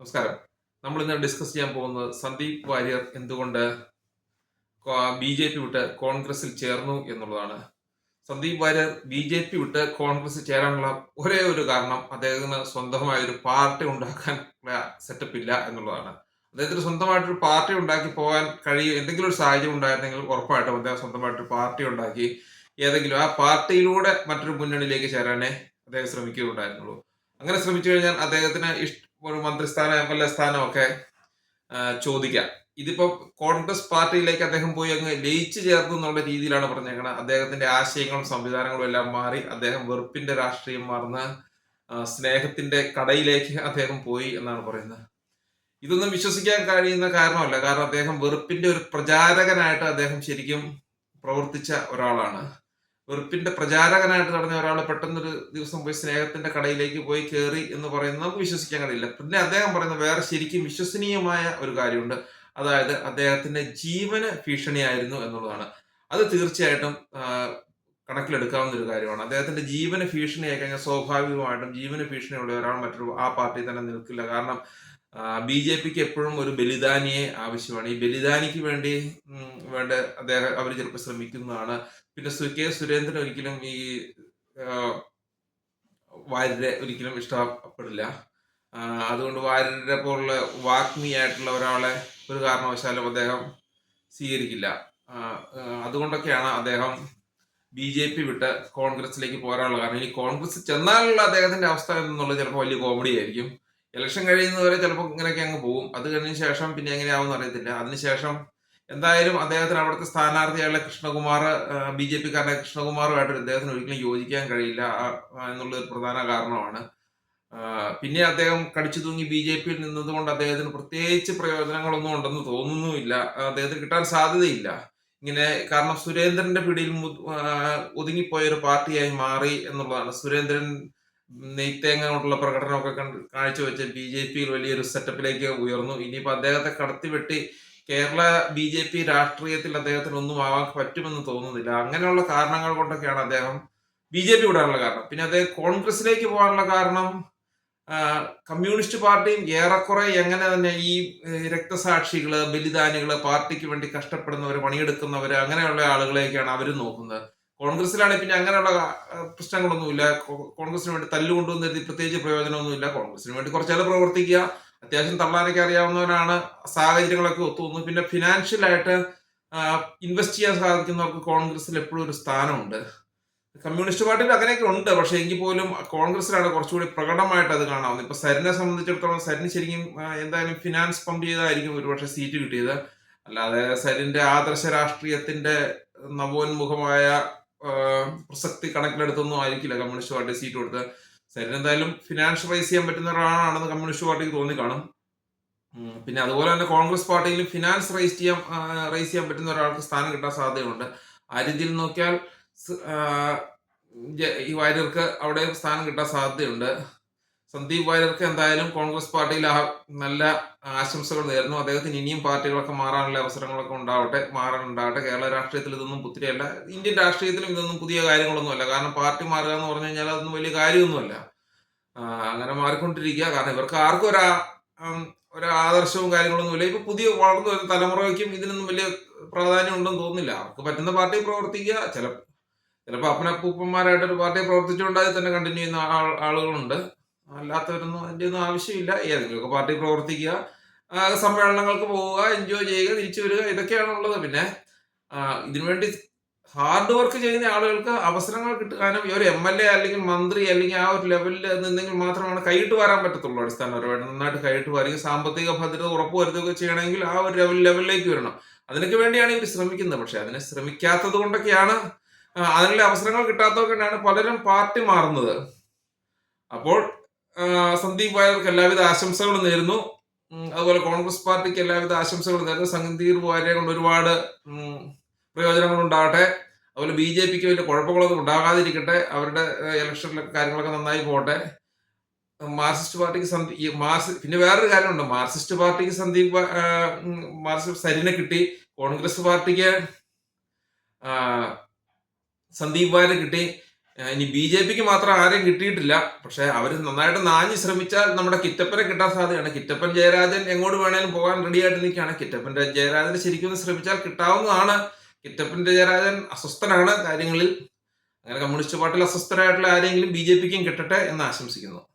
നമസ്കാരം. നമ്മൾ ഇന്ന് ഡിസ്കസ് ചെയ്യാൻ പോകുന്നത് സന്ദീപ് വാര്യർ എന്തുകൊണ്ട് ബി ജെ പി വിട്ട് കോൺഗ്രസിൽ ചേർന്നു എന്നുള്ളതാണ്. Sandeep Warrier B J P വിട്ട് കോൺഗ്രസ് ചേരാനുള്ള ഒരേ ഒരു കാരണം അദ്ദേഹത്തിന് സ്വന്തമായ ഒരു പാർട്ടി ഉണ്ടാക്കാൻ സെറ്റപ്പ് ഇല്ല എന്നുള്ളതാണ്. അദ്ദേഹത്തിന് സ്വന്തമായിട്ടൊരു പാർട്ടി ഉണ്ടാക്കി പോകാൻ കഴിയും എന്തെങ്കിലും ഒരു സാഹചര്യം ഉണ്ടായിരുന്നെങ്കിൽ ഉറപ്പായിട്ടും അദ്ദേഹം സ്വന്തമായിട്ടൊരു പാർട്ടി ഉണ്ടാക്കി ഏതെങ്കിലും ആ പാർട്ടിയിലൂടെ മറ്റൊരു മുന്നണിയിലേക്ക് ചേരാനേ അദ്ദേഹം ശ്രമിക്കുകയുണ്ടായിരുന്നുള്ളൂ. അങ്ങനെ ശ്രമിച്ചു കഴിഞ്ഞാൽ അദ്ദേഹത്തിന് ഇഷ്ട ഒരു മന്ത്രിസ്ഥാനം എം എൽ എ സ്ഥാനം ഒക്കെ ചോദിക്കാം. ഇതിപ്പോ കോൺഗ്രസ് പാർട്ടിയിലേക്ക് അദ്ദേഹം പോയി അങ്ങ് ലയിച്ചു ചേർന്നു എന്നുള്ള രീതിയിലാണ് പറഞ്ഞേക്കുന്നത് അദ്ദേഹത്തിന്റെ ആശയങ്ങളും സംവിധാനങ്ങളും എല്ലാം മാറി അദ്ദേഹം വെറുപ്പിന്റെ രാഷ്ട്രീയം മാറുന്ന സ്നേഹത്തിന്റെ കടയിലേക്ക് അദ്ദേഹം പോയി എന്നാണ് പറയുന്നത്. ഇതൊന്നും വിശ്വസിക്കാൻ കഴിയുന്ന കാരണമല്ല. കാരണം അദ്ദേഹം വെറുപ്പിന്റെ ഒരു പ്രചാരകനായിട്ട് അദ്ദേഹം ശരിക്കും പ്രവർത്തിച്ച ഒരാളാണ്. വെറുപ്പിന്റെ പ്രചാരകനായിട്ട് നടന്ന ഒരാൾ പെട്ടെന്നൊരു ദിവസം പോയി സ്നേഹത്തിന്റെ കടയിലേക്ക് പോയി കയറി എന്ന് പറയുന്നത് നമുക്ക് വിശ്വസിക്കാൻ കഴിയില്ല. പിന്നെ അദ്ദേഹം പറയുന്ന വേറെ ശരിക്കും വിശ്വസനീയമായ ഒരു കാര്യമുണ്ട്. അതായത് അദ്ദേഹത്തിന്റെ ജീവന ഭീഷണിയായിരുന്നു എന്നുള്ളതാണ്. അത് തീർച്ചയായിട്ടും കണക്കിലെടുക്കാവുന്ന ഒരു കാര്യമാണ്. അദ്ദേഹത്തിന്റെ ജീവന ഭീഷണിയായി കഴിഞ്ഞാൽ സ്വാഭാവികമായിട്ടും ജീവന് ഭീഷണിയുള്ള ഒരാൾ മറ്റൊരു ആ പാർട്ടി തന്നെ നിൽക്കില്ല. കാരണം ബി ജെ പിക്ക് എപ്പോഴും ഒരു ബലിദാനിയെ ആവശ്യമാണ്. ഈ ബലിദാനിക്ക് വേണ്ടി വേണ്ട അദ്ദേഹം അവർ ചിലപ്പോൾ ശ്രമിക്കുന്നതാണ്. പിന്നെ സു കെ സുരേന്ദ്രൻ ഒരിക്കലും ഈ വാര്യരെ ഒരിക്കലും ഇഷ്ടപ്പെടില്ല. അതുകൊണ്ട് വാര്യരെ പോലുള്ള വാഗ്മിയായിട്ടുള്ള ഒരാളെ ഒരു കാരണവശാലും അദ്ദേഹം സ്വീകരിക്കില്ല. അതുകൊണ്ടൊക്കെയാണ് അദ്ദേഹം ബി ജെ പി വിട്ട് കോൺഗ്രസിലേക്ക് പോരാനുള്ള കാരണം. ഇനി കോൺഗ്രസ് ചെന്നാലുള്ള അദ്ദേഹത്തിന്റെ അവസ്ഥ എന്നുള്ളത് ചിലപ്പോൾ വലിയ കോമഡി ആയിരിക്കും. ഇലക്ഷൻ കഴിയുന്നവരെ ചിലപ്പോൾ ഇങ്ങനെയൊക്കെ അങ്ങ് പോകും. അത് കഴിഞ്ഞ ശേഷം പിന്നെ എങ്ങനെയാവും അറിയത്തില്ല. അതിനുശേഷം എന്തായാലും അദ്ദേഹത്തിന് അവിടുത്തെ സ്ഥാനാർത്ഥിയായ കൃഷ്ണകുമാർ ബി ജെ പിക്കാരനെ കൃഷ്ണകുമാറുമായിട്ട് അദ്ദേഹത്തിന് ഒരിക്കലും യോജിക്കാൻ കഴിയില്ല എന്നുള്ളത് ഒരു പ്രധാന കാരണമാണ്. പിന്നെ അദ്ദേഹം കടിച്ചു തൂങ്ങി ബി ജെ പിയിൽ നിന്നതുകൊണ്ട് അദ്ദേഹത്തിന് പ്രത്യേകിച്ച് പ്രയോജനങ്ങളൊന്നും ഉണ്ടെന്ന് തോന്നുന്നുമില്ല. അദ്ദേഹത്തിന് കിട്ടാൻ സാധ്യതയില്ല. ഇങ്ങനെ കാരണം സുരേന്ദ്രന്റെ പിടിയിൽ ഒതുങ്ങിപ്പോയ ഒരു പാർട്ടിയായി മാറി എന്നുള്ളതാണ്. സുരേന്ദ്രൻ നെയ്ത്തേങ്ങ കൊണ്ടുള്ള പ്രകടനമൊക്കെ കാഴ്ചവെച്ച് ബി ജെ പിയിൽ വലിയൊരു സെറ്റപ്പിലേക്ക് ഉയർന്നു. ഇനിയിപ്പോൾ അദ്ദേഹത്തെ കടത്തിവെട്ടി കേരള ബി ജെ പി രാഷ്ട്രീയത്തിൽ അദ്ദേഹത്തിന് ഒന്നും ആവാൻ പറ്റുമെന്ന് തോന്നുന്നില്ല. അങ്ങനെയുള്ള കാരണങ്ങൾ കൊണ്ടൊക്കെയാണ് അദ്ദേഹം ബി ജെ പി വിടാനുള്ള കാരണം. പിന്നെ അദ്ദേഹം കോൺഗ്രസിലേക്ക് പോകാനുള്ള കാരണം കമ്മ്യൂണിസ്റ്റ് പാർട്ടിയും ഏറെക്കുറെ എങ്ങനെ തന്നെ ഈ രക്തസാക്ഷികൾ ബലിദാനികൾ പാർട്ടിക്ക് വേണ്ടി കഷ്ടപ്പെടുന്നവര് പണിയെടുക്കുന്നവര് അങ്ങനെയുള്ള ആളുകളെയൊക്കെയാണ് അവർ നോക്കുന്നത്. കോൺഗ്രസിലാണെങ്കിൽ പിന്നെ അങ്ങനെയുള്ള പ്രശ്നങ്ങളൊന്നുമില്ല. കോൺഗ്രസിന് വേണ്ടി തല്ലുകൊണ്ടുവന്ന് കരുതി പ്രത്യേകിച്ച് പ്രയോജനമൊന്നുമില്ല. കോൺഗ്രസിന് വേണ്ടി കുറച്ചേറെ പ്രവർത്തിക്കുക. അത്യാവശ്യം തള്ളാനൊക്കെ അറിയാവുന്നവരാണ്. സാഹചര്യങ്ങളൊക്കെ ഒത്തുവന്നു പിന്നെ ഫിനാൻഷ്യലായിട്ട് ഇൻവെസ്റ്റ് ചെയ്യാൻ സാധിക്കുന്നവർക്ക് കോൺഗ്രസിൽ എപ്പോഴും ഒരു സ്ഥാനമുണ്ട്. കമ്മ്യൂണിസ്റ്റ് പാർട്ടിയിൽ അങ്ങനെയൊക്കെ ഉണ്ട്. പക്ഷേ എങ്കിൽ പോലും കോൺഗ്രസിലാണ് കുറച്ചുകൂടി പ്രകടമായിട്ട് അത് കാണാവുന്നത്. ഇപ്പൊ സരിനെ സംബന്ധിച്ചിടത്തോളം സരിന് ശരിക്കും എന്തായാലും ഫിനാൻസ് പമ്പ് ചെയ്തായിരിക്കും ഒരുപക്ഷെ സീറ്റ് കിട്ടിയത്. അല്ലാതെ സരിന്റെ ആദർശ രാഷ്ട്രീയത്തിന്റെ നവോന്മുഖമായ പ്രസക്തി കണക്കിലെടുത്തൊന്നും ആയിരിക്കില്ല കമ്മ്യൂണിസ്റ്റ് പാർട്ടി സീറ്റ് കൊടുത്ത്. സരിന് എന്തായാലും ഫിനാൻഷ്യൽ റൈസ് ചെയ്യാൻ പറ്റുന്ന ഒരാളാണെന്ന് കമ്മ്യൂണിസ്റ്റ് പാർട്ടിക്ക് തോന്നിക്കാണും. കാണും പിന്നെ അതുപോലെ തന്നെ കോൺഗ്രസ് പാർട്ടിയിലും ഫിനാൻസ് റൈസ് ചെയ്യാൻ റൈസ് ചെയ്യാൻ പറ്റുന്ന ഒരാൾക്ക് സ്ഥാനം കിട്ടാൻ സാധ്യതയുണ്ട്. ആ രീതിയിൽ നോക്കിയാൽ ഈ വാര്യർക്ക് അവിടെ സ്ഥാനം കിട്ടാൻ സാധ്യതയുണ്ട്. സന്ദീപ് വാര്യർക്ക് എന്തായാലും കോൺഗ്രസ് പാർട്ടിയിൽ നല്ല ആശംസകൾ നേരുന്നു. അദ്ദേഹത്തിന് ഇനിയും പാർട്ടികളൊക്കെ മാറാനുള്ള അവസരങ്ങളൊക്കെ ഉണ്ടാവട്ടെ മാറാനുണ്ടാവട്ടെ കേരള രാഷ്ട്രീയത്തിൽ ഇതൊന്നും പുത്തിരിയല്ല ഇന്ത്യൻ രാഷ്ട്രീയത്തിലും ഇതൊന്നും പുതിയ കാര്യങ്ങളൊന്നുമല്ല കാരണം പാർട്ടി മാറുക എന്ന് പറഞ്ഞു കഴിഞ്ഞാൽ അതൊന്നും വലിയ കാര്യമൊന്നുമല്ല. അങ്ങനെ മാറിക്കൊണ്ടിരിക്കുക. കാരണം ഇവർക്ക് ആർക്കും ഒരു ഒരു ആദർശവും കാര്യങ്ങളൊന്നുമില്ല ഇപ്പൊ പുതിയ വളർന്നു വരുന്ന തലമുറയ്ക്കും ഇതിനൊന്നും വലിയ പ്രാധാന്യം ഉണ്ടെന്ന് തോന്നുന്നില്ല. അവർക്ക് പറ്റുന്ന പാർട്ടി പ്രവർത്തിക്കുക. ചില ചിലപ്പോൾ അപ്പനപ്പൂപ്പന്മാരായിട്ട് ഒരു പാർട്ടി പ്രവർത്തിച്ചുകൊണ്ടായി തന്നെ കണ്ടിന്യൂ ചെയ്യുന്ന ആളുകളുണ്ട്. അല്ലാത്തവരൊന്നും അതിന്റെ ഒന്നും ആവശ്യമില്ല. ഏതെങ്കിലുമൊക്കെ പാർട്ടി പ്രവർത്തിക്കുക സമ്മേളനങ്ങൾക്ക് പോവുക എൻജോയ് ചെയ്യുക തിരിച്ചു വരിക ഇതൊക്കെയാണ് ഉള്ളത് പിന്നെ ഇതിനുവേണ്ടി ഹാർഡ് വർക്ക് ചെയ്യുന്ന ആളുകൾക്ക് അവസരങ്ങൾ കിട്ടാനും ഒരു എം എൽ എ അല്ലെങ്കിൽ മന്ത്രി അല്ലെങ്കിൽ ആ ഒരു ലെവലിൽ നിന്നെങ്കിൽ മാത്രമാണ് കൈയിട്ട് വരാൻ പറ്റത്തുള്ളൂ അടിസ്ഥാനപരമായിട്ട്. നന്നായിട്ട് കൈയിട്ട് വരിക സാമ്പത്തിക ഭദ്രത ഉറപ്പുവരുത്തുകയൊക്കെ ചെയ്യണമെങ്കിൽ ആ ഒരു ലെവൽ ലെവലിലേക്ക് വരണം. അതിനൊക്കെ വേണ്ടിയാണ് ഇവർ ശ്രമിക്കുന്നത്. പക്ഷെ അതിനെ ശ്രമിക്കാത്തത് കൊണ്ടൊക്കെയാണ് അതിനുള്ള അവസരങ്ങൾ കിട്ടാത്തതുകൊണ്ടാണ് പലരും പാർട്ടി മാറുന്നത്. അപ്പോൾ സന്ദീപ് വാര്യർക്ക് എല്ലാവിധ ആശംസകളും നേരുന്നു. അതുപോലെ കോൺഗ്രസ് പാർട്ടിക്ക് എല്ലാവിധ ആശംസകളും നേരുന്നു. സന്ദീപ് വാര്യരെ കൊണ്ട് ഒരുപാട് പ്രയോജനങ്ങൾ ഉണ്ടാകട്ടെ. അതുപോലെ ബി ജെ പിക്ക് വലിയ കുഴപ്പങ്ങളൊന്നും ഉണ്ടാകാതിരിക്കട്ടെ. അവരുടെ ഇലക്ഷനിലൊക്കെ കാര്യങ്ങളൊക്കെ നന്നായി പോകട്ടെ. മാർക്സിസ്റ്റ് പാർട്ടിക്ക് സന്ദീ മാർക്സ് പിന്നെ വേറൊരു കാര്യമുണ്ട്. മാർക്സിസ്റ്റ് പാർട്ടിക്ക് സന്ദീപ് മാർസിസ്റ്റ് സരിനെ കിട്ടി. കോൺഗ്രസ് പാർട്ടിക്ക് സന്ദീപ് വാര്യ കിട്ടി. ഇനി ബി ജെ പിക്ക് മാത്രം ആരെയും കിട്ടിയിട്ടില്ല. പക്ഷെ അവർ നന്നായിട്ട് നാഞ്ഞ് ശ്രമിച്ചാൽ നമ്മുടെ കിറ്റപ്പനെ കിട്ടാൻ സാധ്യതയാണ്. കിറ്റപ്പൻ ജയരാജൻ എങ്ങോട്ട് വേണേലും പോകാൻ റെഡിയായിട്ട് നിൽക്കുകയാണ്. കിറ്റപ്പൻ ജയരാജൻ ശരിക്കും ശ്രമിച്ചാൽ കിട്ടാവുന്നതാണ്. കിറ്റപ്പൻ ജയരാജൻ അസ്വസ്ഥനാണ് കാര്യങ്ങളിൽ. അങ്ങനെ കമ്മ്യൂണിസ്റ്റ് പാർട്ടിയിൽ അസ്വസ്ഥരായിട്ടുള്ള ആരെങ്കിലും ബി ജെ പിക്കും കിട്ടട്ടെ എന്ന് ആശംസിക്കുന്നു.